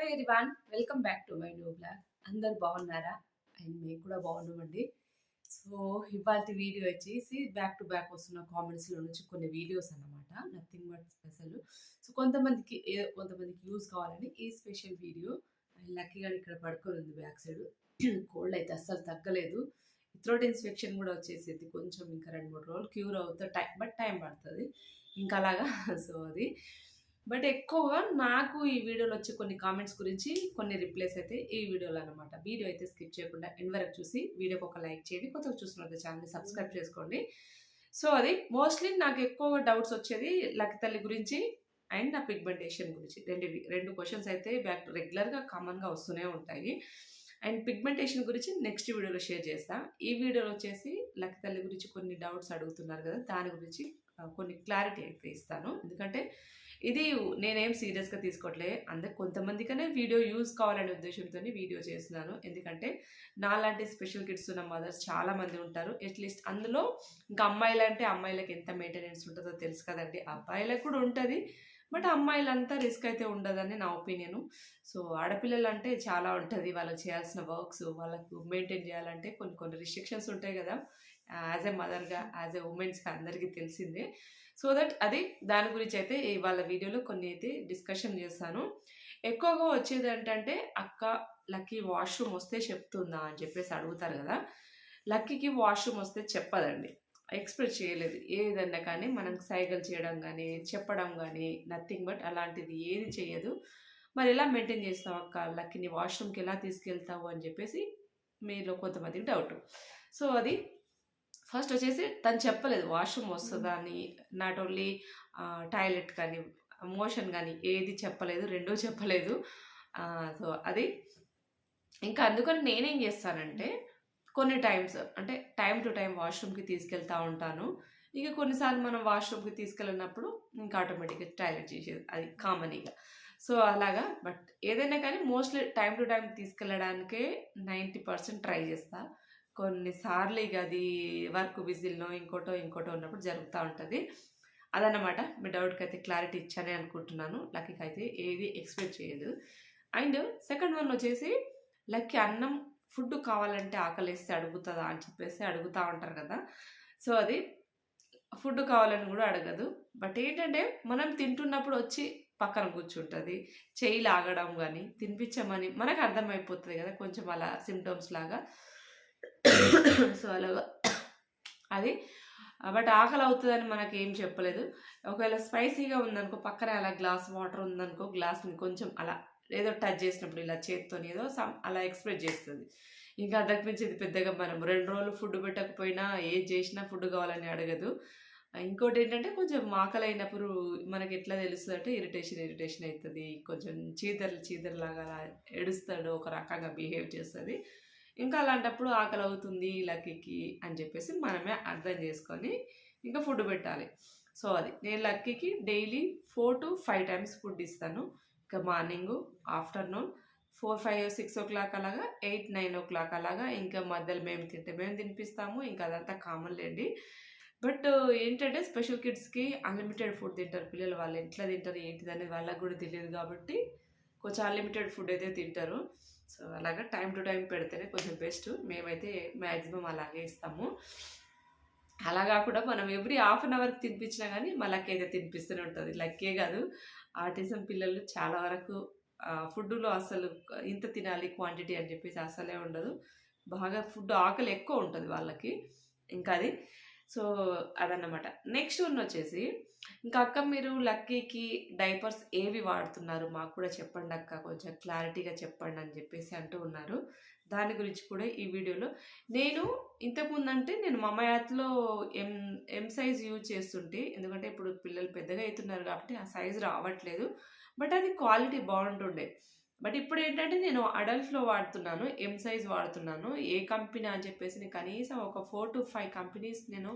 Hello everyone welcome back to my new vlog అందరు బాగున్నారా? And మేము కూడా బాగున్నామండి. సో ఇవాళ వీడియో వచ్చేసి బ్యాక్ టు బ్యాక్ వస్తున్న కామెంట్స్లో నుంచి కొన్ని వీడియోస్ అన్నమాట. నథింగ్ బట్ స్పెషల్ సో కొంతమందికి ఏ- కొంతమందికి యూజ్ కావాలని ఈ స్పెషల్ వీడియో లక్కీగా ఇక్కడ పడుకొని ఉంది బ్యాక్ సైడ్ కోల్డ్ అయితే అస్సలు తగ్గలేదు. థ్రోట్ ఇన్స్ఫెక్షన్ కూడా వచ్చేసేది. కొంచెం ఇంకా రెండు మూడు రోజులు క్యూర్ అవుతుంది టైం బట్ టైం పడుతుంది. ఇంకా అలాగా. సో అది. బట్ ఎక్కువగా నాకు ఈ వీడియోలో వచ్చే కొన్ని కామెంట్స్ గురించి కొన్ని రిప్లైస్ అయితే ఈ వీడియోలో అనమాట వీడియో అయితే స్కిప్ చేయకుండా ఎండ్ వరకు చూసి వీడియోకి ఒక లైక్ చేయండి. కొత్తగా చూస్తున్న ఛానల్ని సబ్స్క్రైబ్ చేసుకోండి. సో అది మోస్ట్లీ నాకు ఎక్కువ డౌట్స్ వచ్చేది లక్ తల్లి గురించి అండ్ నా పిగ్మెంటేషన్ గురించి. రెండు రెండు క్వశ్చన్స్ అయితే బ్యాక్ రెగ్యులర్గా కామన్గా వస్తూనే ఉంటాయి. అండ్ పిగ్మెంటేషన్ గురించి నెక్స్ట్ వీడియోలో షేర్ చేస్తా. ఈ వీడియోలో వచ్చేసి లక్ తల్లి గురించి కొన్ని డౌట్స్ అడుగుతున్నారు కదా దాని గురించి కొన్ని క్లారిటీ అయితే ఇస్తాను. ఎందుకంటే ఇది నేనేం సీరియస్గా తీసుకోవట్లే అందరు కొంతమందికనే వీడియో యూజ్ కావాలనే ఉద్దేశంతో వీడియో చేస్తున్నాను. ఎందుకంటే నాలాంటి స్పెషల్ కిడ్స్ ఉన్న మదర్స్ చాలామంది ఉంటారు. అట్లీస్ట్ అందులో ఇంకా అమ్మాయిలంటే అమ్మాయిలకు ఎంత మెయింటెనెన్స్ ఉంటుందో తెలుసు కదండి. అబ్బాయిలకు కూడా ఉంటుంది. బట్ అమ్మాయిలంతా రిస్క్ అయితే ఉండదని నా ఒపీనియన్. సో ఆడపిల్లలు అంటే చాలా ఉంటుంది. వాళ్ళకి చేయాల్సిన వర్క్స్ వాళ్ళకు మెయింటైన్ చేయాలంటే కొన్ని కొన్ని రిస్ట్రిక్షన్స్ ఉంటాయి కదా. యాజ్ ఎ మదర్గా యాజ్ ఎ ఉమెన్స్గా అందరికీ తెలిసిందే. సో దట్ అది దాని గురించి అయితే వాళ్ళ వీడియోలో కొన్ని అయితే డిస్కషన్ చేస్తాను. ఎక్కువగా వచ్చేది ఏంటంటే అక్క లక్కీ వాష్రూమ్ వస్తే చెప్తుందా అని చెప్పేసి అడుగుతారు కదా. లక్కీకి వాష్రూమ్ వస్తే చెప్పదండి. ఎక్స్ప్రెస్ చేయలేదు. ఏదన్నా కానీ మనం సైకిల్ చేయడం కానీ చెప్పడం కానీ నథింగ్ బట్ అలాంటిది ఏది చేయదు. మరి ఎలా మెయింటైన్ చేస్తావు అక్క? లక్కీని వాష్రూమ్కి ఎలా తీసుకెళ్తావు అని చెప్పేసి మీలో కొంతమందికి డౌట్ సో అది ఫస్ట్ వచ్చేసి తను చెప్పలేదు వాష్రూమ్ వస్తుందా అని. నాట్ ఓన్లీ టాయిలెట్ కానీ మోషన్ కానీ ఏది చెప్పలేదు రెండూ చెప్పలేదు. సో అది. ఇంకా అందుకని నేనేం చేస్తానంటే కొన్ని టైమ్స్ అంటే టైం టు టైం వాష్రూమ్కి తీసుకెళ్తా ఉంటాను. ఇక కొన్నిసార్లు మనం వాష్రూమ్కి తీసుకెళ్ళినప్పుడు ఇంకా ఆటోమేటిక్గా టాయిలెట్ చేసేది అది కామన్ ఇక. సో అలాగా బట్ ఏదైనా కానీ మోస్ట్లీ టైం టు టైం తీసుకెళ్ళడానికే నైంటీ పర్సెంట్ ట్రై చేస్తా. కొన్నిసార్లు ఇక అది వర్క్ విజిల్నో ఇంకోటో ఇంకోటో ఉన్నప్పుడు జరుగుతూ ఉంటుంది. అదన్నమాట. మీ డౌట్కి అయితే క్లారిటీ ఇచ్చానే అనుకుంటున్నాను. లక్కీకి అయితే ఏది ఎక్స్పెక్ట్ చేయదు. అండ్ సెకండ్ వన్ వచ్చేసి లక్కీ అన్నం ఫుడ్ కావాలంటే ఆకలిస్తే అడుగుతుందా అని చెప్పేసి అడుగుతూ ఉంటారు కదా. సో అది ఫుడ్ కావాలని కూడా అడగదు. బట్ ఏంటంటే మనం తింటున్నప్పుడు వచ్చి పక్కన కూర్చుంటుంది. చేయి లాగడం కానీ తినిపించమని మనకు అర్థమైపోతుంది కదా. కొంచెం అలా సిమ్టమ్స్ లాగా. సో అలాగా. అది. బట్ ఆకలి అవుతుందని మనకి ఏం చెప్పలేదు. ఒకవేళ స్పైసీగా ఉందనుకో పక్కన అలా గ్లాస్ వాటర్ ఉందనుకో గ్లాస్ని కొంచెం అలా ఏదో టచ్ చేసినప్పుడు ఇలా చేత్తో ఏదో సమ్ అలా ఎక్స్ప్రెస్ చేస్తుంది. ఇంకా అంతకు మించి ఇది పెద్దగా మనం రెండు రోజులు ఫుడ్ పెట్టకపోయినా ఏది చేసినా ఫుడ్ కావాలని అడగదు. ఇంకోటి ఏంటంటే కొంచెం ఆకలి అయినప్పుడు మనకి ఎట్లా తెలుస్తుంది అంటే ఇరిటేషన్ ఇరిటేషన్ అవుతుంది. కొంచెం చీదర్లు చీదర్లాగా ఎడుస్తాడు ఏడుస్తాడు. ఒక రకంగా బిహేవ్ చేస్తుంది. ఇంకా అలాంటప్పుడు ఆకలి అవుతుంది లక్కీకి అని చెప్పేసి మనమే అర్థం చేసుకొని ఇంకా ఫుడ్ పెట్టాలి. సో అది. నేను లక్కీకి daily four to five times food ఇస్తాను. ఇంకా morning afternoon four five six o'clock అలాగా ఎయిట్ నైన్ ఓ క్లాక్ అలాగా ఇంకా మధ్యలో మేము తింటే మేము తినిపిస్తాము. ఇంకా అదంతా కామన్ లేండి. బట్ ఏంటంటే స్పెషల్ కిడ్స్కి అన్లిమిటెడ్ ఫుడ్ తింటారు. పిల్లలు వాళ్ళు ఎట్లా తింటారు ఏంటిది అనేది వాళ్ళకి కూడా తెలియదు కాబట్టి కొంచెం అన్లిమిటెడ్ ఫుడ్ అయితే తింటారు. సో అలాగా టైం టు టైం పెడితేనే కొంచెం బెస్ట్. మేమైతే మ్యాక్సిమం అలాగే ఇస్తాము. అలా కాకుండా మనం ఎవ్రీ హాఫ్ అన్ అవర్కి తినిపించినా కానీ మా లక్కీ అయితే తినిపిస్తూనే ఉంటుంది. లక్కే కాదు. ఆర్టిజం పిల్లలు చాలా వరకు ఫుడ్లో అసలు ఇంత తినాలి క్వాంటిటీ అని చెప్పేసి అసలే ఉండదు. బాగా ఫుడ్ ఆకలి ఎక్కువ ఉంటుంది వాళ్ళకి. ఇంకా అది సో అదన్నమాట. నెక్స్ట్ వన్ వచ్చేసి ఇంకా అక్క మీరు లక్కీకి డైపర్స్ ఏవి వాడుతున్నారు? మాకు కూడా చెప్పండి అక్క కొంచెం క్లారిటీగా చెప్పండి అని చెప్పేసి అంటూ ఉన్నారు. దాని గురించి కూడా ఈ వీడియోలో నేను ఇంతకుముందు అంటే నేను మమయాత్లో ఎం ఎం సైజ్ యూజ్ చేస్తుంటే ఎందుకంటే ఇప్పుడు పిల్లలు పెద్దగా అవుతున్నారు కాబట్టి ఆ సైజ్ రావట్లేదు. బట్ అది క్వాలిటీ బాగుంటుండే. బట్ ఇప్పుడు ఏంటంటే నేను అడల్ట్లో వాడుతున్నాను ఎం సైజ్ వాడుతున్నాను. ఏ కంపెనీ అని చెప్పేసి నేను కనీసం ఒక ఫోర్ టు ఫైవ్ కంపెనీస్ నేను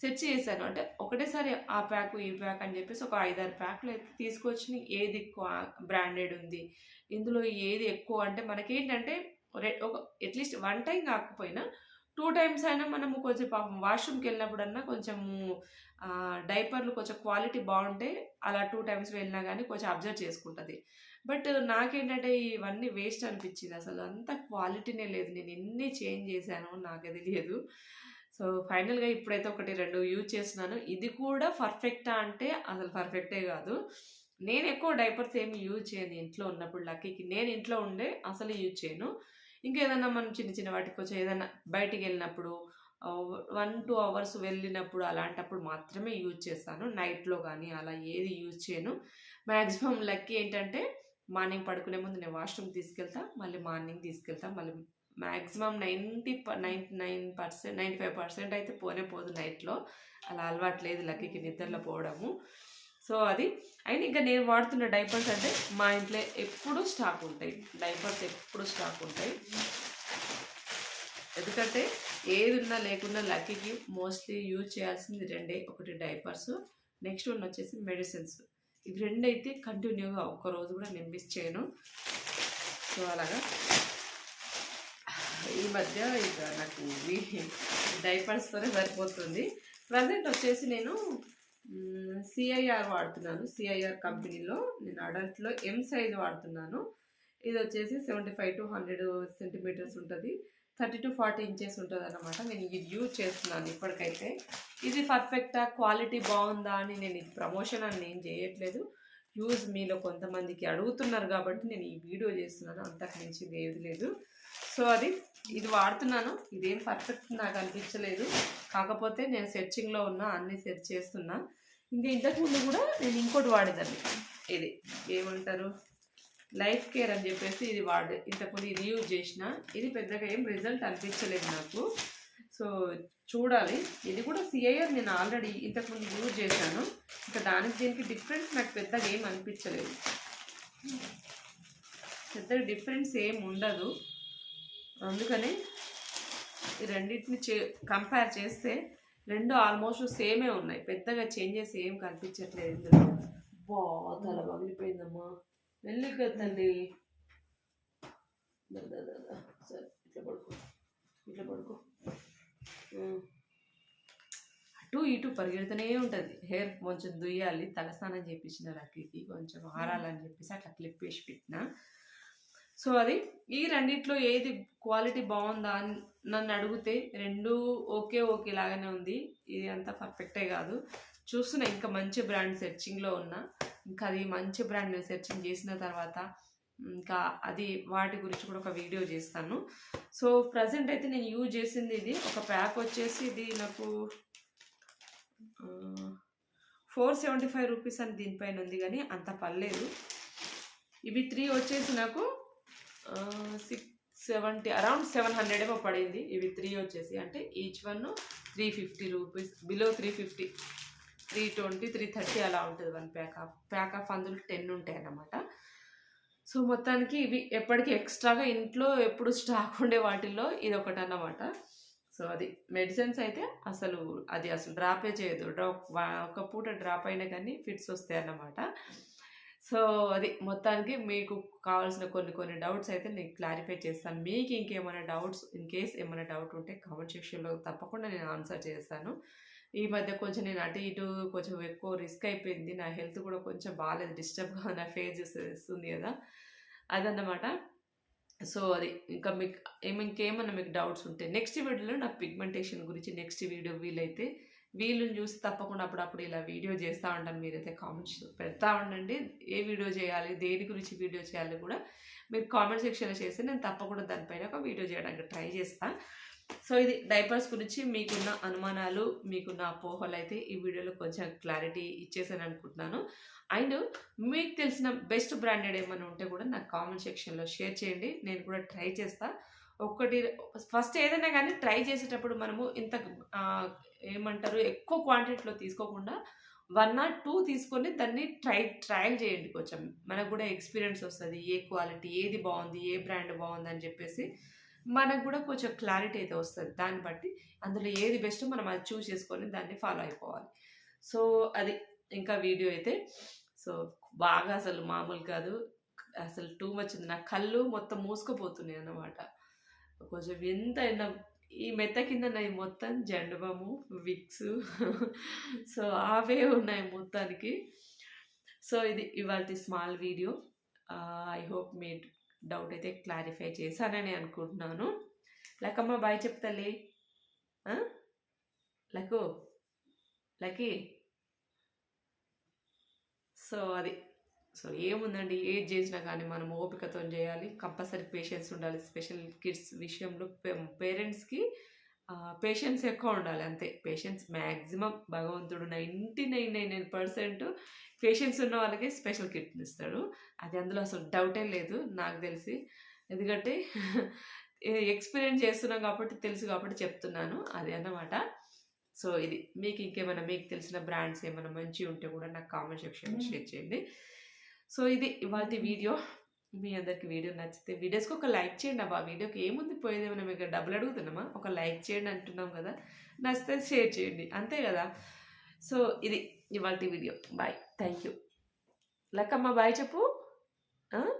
సెర్చ్ చేశాను. అంటే ఒకటేసారి ఆ ప్యాక్ ఈ ప్యాక్ అని చెప్పేసి ఒక ఐదారు ప్యాక్లు అయితే తీసుకొచ్చి ఏది ఎక్కువ బ్రాండెడ్ ఉంది ఇందులో ఏది ఎక్కువ అంటే మనకేంటంటే ఒక అట్లీస్ట్ వన్ టైం కాకపోయినా టూ టైమ్స్ అయినా మనము కొంచెం పాపం వాష్రూమ్కి వెళ్ళినప్పుడన్నా కొంచెము డైపర్లు కొంచెం క్వాలిటీ బాగుంటే అలా టూ టైమ్స్ వెళ్ళినా కానీ కొంచెం అబ్జర్వ్ చేసుకుంటుంది. బట్ నాకేంటంటే ఇవన్నీ వేస్ట్ అనిపించింది. అసలు అంత క్వాలిటీనే లేదు. నేను ఎన్ని చేంజ్ చేశాను నాకు తెలియదు. సో ఫైనల్గా ఇప్పుడైతే ఒకటి రెండు యూజ్ చేస్తున్నాను. ఇది కూడా పర్ఫెక్టా అంటే అసలు పర్ఫెక్టే కాదు. నేను ఎక్కువ డైపర్స్ ఏమి యూజ్ చేయను ఇంట్లో ఉన్నప్పుడు లక్కీకి. నేను ఇంట్లో ఉండే అసలు యూజ్ చేయను. ఇంకేదన్నా మనం చిన్న చిన్న వాటికి వచ్చి ఏదైనా బయటికి వెళ్ళినప్పుడు వన్ టూ అవర్స్ వెళ్ళినప్పుడు అలాంటప్పుడు మాత్రమే యూజ్ చేస్తాను. నైట్లో కానీ అలా ఏది యూజ్ చేయను. మ్యాక్సిమం లక్కీ ఏంటంటే మార్నింగ్ పడుకునే ముందు నేను వాష్రూమ్ తీసుకెళ్తా మళ్ళీ మార్నింగ్ తీసుకెళ్తా మళ్ళీ maximum ninety ninety nine percent ninety five percent అయితే పోనే పోదు నైట్లో. అలా అలవాటు లేదు లక్కీకి నిద్రలో పోవడము. సో అది. అండ్ ఇంకా నేను వాడుతున్న డైపర్స్ అంటే మా ఇంట్లో ఎప్పుడూ స్టాక్ ఉంటాయి. డైపర్స్ ఎప్పుడు స్టాక్ ఉంటాయి. ఎందుకంటే ఏది ఉన్నా లేకున్నా లక్కీకి మోస్ట్లీ యూజ్ చేయాల్సింది రెండే ఒకటి డైపర్స్ నెక్స్ట్ వన్ వచ్చేసి మెడిసిన్స్. ఇవి రెండు అయితే కంటిన్యూగా ఒక్కరోజు కూడా నేను మిస్ చేయను. సో అలాగా. ఈ మధ్య ఇక నాకు డైపర్స్తోనే సరిపోతుంది. ప్రజెంట్ వచ్చేసి నేను సిఐఆర్ వాడుతున్నాను. సిఐఆర్ కంపెనీలో నేను అడల్ట్లో ఎం సైజ్ వాడుతున్నాను. ఇది వచ్చేసి seventy five to hundred centimetres ఉంటుంది. థర్టీ టు ఫార్టీ ఇంచెస్ ఉంటుంది అనమాట నేను ఇది యూజ్ చేస్తున్నాను ఇప్పటికైతే. ఇది పర్ఫెక్టా? క్వాలిటీ బాగుందా అని నేను ఇది ప్రమోషన్ అని నేను చేయట్లేదు. యూజ్ మీలో కొంతమందికి అడుగుతున్నారు కాబట్టి నేను ఈ వీడియో చేస్తున్నాను. అంతకు మించి ఏది లేదు. సో అది ఇది వాడుతున్నాను. ఇదేం పర్ఫెక్ట్ నాకు అనిపించలేదు. కాకపోతే నేను సెర్చింగ్లో ఉన్నా అన్ని సెర్చ్ చేస్తున్నా. ఇంకా ఇంతకుముందు కూడా నేను ఇంకోటి వాడేదాన్ని. ఇది ఏమంటారు? లైఫ్ కేర్ అని చెప్పేసి ఇది వాడే ఇంతకుముందు ఇది యూజ్ చేసిన ఇది పెద్దగా ఏం రిజల్ట్ అనిపించలేదు నాకు. సో చూడాలి. ఇది కూడా సిఐఆర్ నేను ఆల్రెడీ ఇంతకుముందు యూజ్ చేశాను. ఇంకా దానికి దీనికి డిఫరెన్స్ నాకు పెద్దగా ఏం అనిపించలేదు. పెద్ద డిఫరెన్స్ ఏం ఉండదు. అందుకని ఈ రెండింటిని చే కంపేర్ చేస్తే రెండు ఆల్మోస్ట్ సేమే ఉన్నాయి. పెద్దగా చేంజెస్ ఏం కనిపించట్లేదు ఇందులో. బా తల పగిలిపోయిందమ్మా వెళ్ళి సరే ఇట్లా పడుకో ఇట్లా పడుకో. అటు ఇటు పరిగెడుతూనే ఉంటుంది. హెయిర్ కొంచెం దుయ్యాలి తలస్నానం చేయించిన రక్కీకి కొంచెం ఆరాలని చెప్పేసి అట్లా క్లిప్ వేసి పెట్టిన. సో అది ఈ రెండిట్లో ఏది క్వాలిటీ బాగుందా అని నన్ను అడిగితే రెండు ఓకే ఓకే లాగానే ఉంది. ఇది అంతా పర్ఫెక్టే కాదు. చూస్తున్నా ఇంకా మంచి బ్రాండ్ సెర్చింగ్లో ఉన్నా. ఇంకా అది మంచి బ్రాండ్ నేను సెర్చింగ్ చేసిన తర్వాత ఇంకా అది వాటి గురించి కూడా ఒక వీడియో చేస్తాను. సో ప్రజెంట్ అయితే నేను యూజ్ చేసింది ఇది. ఒక ప్యాక్ వచ్చేసి ఇది నాకు ఫోర్ సెవెంటీ ఫైవ్ రూపీస్ అని దీనిపైన ఉంది కానీ అంత పర్లేదు. ఇవి త్రీ వచ్చేసి నాకు six seventy around seven hundred ఏమో పడింది. ఇవి త్రీ వచ్చేసి అంటే each one three fifty rupees below three fifty. Three twenty three thirty అలా ఉంటుంది one pack of pack of అందులో టెన్ ఉంటాయి అన్నమాట. సో మొత్తానికి ఇవి ఎప్పటికీ ఎక్స్ట్రాగా ఇంట్లో ఎప్పుడు స్టాక్ ఉండే వాటిల్లో ఇది ఒకటి అన్నమాట. సో అది మెడిసిన్స్ అయితే అసలు అది అసలు డ్రాపే చేయదు. డ్రాప్ ఒక పూట డ్రాప్ అయినా కానీ ఫిట్స్ వస్తాయి అన్నమాట. సో అది మొత్తానికి మీకు కావాల్సిన కొన్ని కొన్ని డౌట్స్ అయితే నేను క్లారిఫై చేస్తాను. మీకు ఇంకేమైనా డౌట్స్ ఇన్ కేస్ ఏమైనా డౌట్ ఉంటే కామెంట్ సెక్షన్లో తప్పకుండా నేను ఆన్సర్ చేస్తాను. ఈ మధ్య కొంచెం నేను అటు ఇటు కొంచెం ఎక్కువ రిస్క్ అయిపోయింది. నా హెల్త్ కూడా కొంచెం బాగాలేదు డిస్టర్బ్గా నా ఫేస్ చేస్తుంది కదా. అదన్నమాట. సో అది ఇంకా మీకు ఏమి ఇంకేమన్నా మీకు డౌట్స్ ఉంటే నెక్స్ట్ వీడియోలో నా పిగ్మెంటేషన్ గురించి నెక్స్ట్ వీడియో వీలైతే వీళ్ళని చూసి తప్పకుండా అప్పుడప్పుడు ఇలా వీడియో చేస్తూ ఉంటాను. మీరైతే కామెంట్స్ పెడతా ఉండండి. ఏ వీడియో చేయాలి దేని గురించి వీడియో చేయాలి కూడా మీరు కామెంట్ సెక్షన్లో చేస్తే నేను తప్పకుండా దానిపైన ఒక వీడియో చేయడానికి ట్రై చేస్తాను సో ఇది డైపర్స్ గురించి మీకున్న అనుమానాలు మీకున్న అపోహలు అయితే ఈ వీడియోలో కొంచెం క్లారిటీ ఇచ్చేసాను అనుకుంటున్నాను. అండ్ మీకు తెలిసిన బెస్ట్ బ్రాండెడ్ ఏమైనా ఉంటే కూడా నాకు కామెంట్ సెక్షన్లో షేర్ చేయండి. నేను కూడా ట్రై చేస్తాను ఒక్కటి ఫస్ట్ ఏదైనా కానీ ట్రై చేసేటప్పుడు మనము ఇంత ఏమంటారు ఎక్కువ క్వాంటిటీలో తీసుకోకుండా వన్ ఆర్ టూ తీసుకొని దాన్ని ట్రై ట్రయల్ చేయండి కొంచెం. మనకు కూడా ఎక్స్పీరియన్స్ వస్తుంది. ఏ క్వాలిటీ ఏది బాగుంది ఏ బ్రాండ్ బాగుంది అని చెప్పేసి మనకు కూడా కొంచెం క్లారిటీ అయితే వస్తుంది. దాన్ని బట్టి అందులో ఏది బెస్ట్ మనం అది చూస్ చేసుకొని దాన్ని ఫాలో అయిపోవాలి. సో అది ఇంకా వీడియో అయితే. సో బాగా అసలు మామూలు కాదు. అసలు టూ మచ్ ఉంది. నా కళ్ళు మొత్తం మూసుకుపోతున్నాయి అన్నమాట. కొంచెం ఎంత అయినా ఈ మెత్త కింద నాయి మొత్తం జండుబాము విక్స్. సో అవే ఉన్నాయి మొత్తానికి. సో ఇది ఇవాళ స్మాల్ వీడియో ఐ హోప్ మీ డౌట్ అయితే క్లారిఫై చేశానని అనుకుంటున్నాను. లక్కమ్మ బాయ్ చెప్తలే లక్కు లక్కీ సో అది. సో ఏముందండి? ఏది చేసినా కానీ మనం ఓపికతో చేయాలి. కంపల్సరీ పేషెన్స్ ఉండాలి. స్పెషల్ కిడ్స్ విషయంలో పేరెంట్స్కి పేషెన్స్ ఎక్కువ ఉండాలి అంతే. పేషెన్స్ మ్యాక్సిమం భగవంతుడు ninety nine nine nine percent patience ఉన్న వాళ్ళకి స్పెషల్ కిట్ ఇస్తాడు. అది అందులో అసలు డౌటే లేదు నాకు తెలిసి. ఎందుకంటే ఎక్స్పీరియన్స్ చేస్తున్నాం కాబట్టి తెలుసు కాబట్టి చెప్తున్నాను. అది అన్నమాట. సో ఇది మీకు ఇంకేమైనా మీకు తెలిసిన బ్రాండ్స్ ఏమైనా మంచి ఉంటే కూడా నాకు కామెంట్ సెక్షన్లో షేర్ చేయండి. సో ఇది ఇవాళ వీడియో మీ అందరికి వీడియో నచ్చితే వీడియోస్కి ఒక లైక్ చేయండి అబ్బా. వీడియోకి ఏముంది? పోయేది ఏమైనా మీకు డబ్బులు అడుగుతున్నామా? ఒక లైక్ చేయండి అంటున్నాం కదా. నచ్చితే షేర్ చేయండి. అంతే కదా? సో ఇది ఇవాళ video. Bye. Thank you. Lakkamma bye చెప్పు. ఆ?